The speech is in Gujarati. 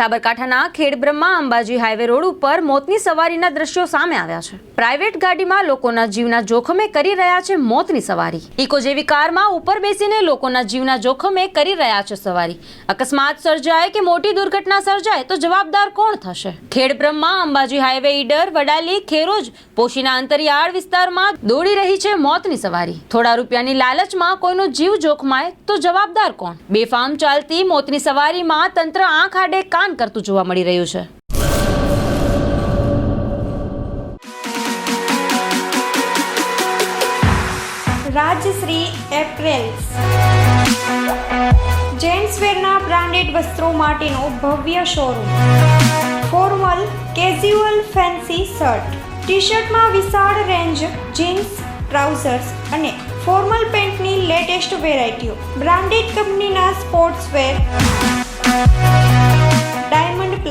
સાબરકાંઠાના ખેડબ્રહ્મા અંબાજી હાઈવે રોડ ઉપર મોતની સવારીના દ્રશ્યો સામે આવ્યા છે. પ્રાઇવેટ ગાડીમાં લોકોના જીવના જોખમે કરી રહ્યા છે મોતની સવારી. ઇકો જેવી કારમાં ઉપર બેસીને લોકોના જીવના જોખમે કરી રહ્યા છે સવારી. અકસ્માત સર્જાય કે મોટી દુર્ઘટના સર્જાય તો જવાબદાર કોણ થશે? ખેડબ્રહ્મા અંબાજી હાઈવે ઈડર, વડાલી, ખેરોજ, પોશીના અંતરિયાળ વિસ્તારમાં દોડી રહી છે મોતની સવારી. થોડા રૂપિયાની લાલચમાં કોઈનો જીવ જોખમાય તો જવાબદાર કોણ? બેફામ ચાલતી મોતની સવારીમાં તંત્ર આંખ આડે કાન કરતું જોવા મળી રહ્યું છે. રાજશ્રી એપ્રેલ્સ. જેન્ટ્સવેરના બ્રાન્ડેડ વસ્ત્રો માટેનો ભવ્ય showroom. Formal casual fancy shirt. T શર્ટમાં વિશાળ રેન્જ જીન્સ, ટ્રાઉઝર્સ અને ફોર્મલ પેન્ટની લેટેસ્ટ વેરાયટીઓ. બ્રાન્ડેડ કંપનીના સ્પોર્ટ્સવેર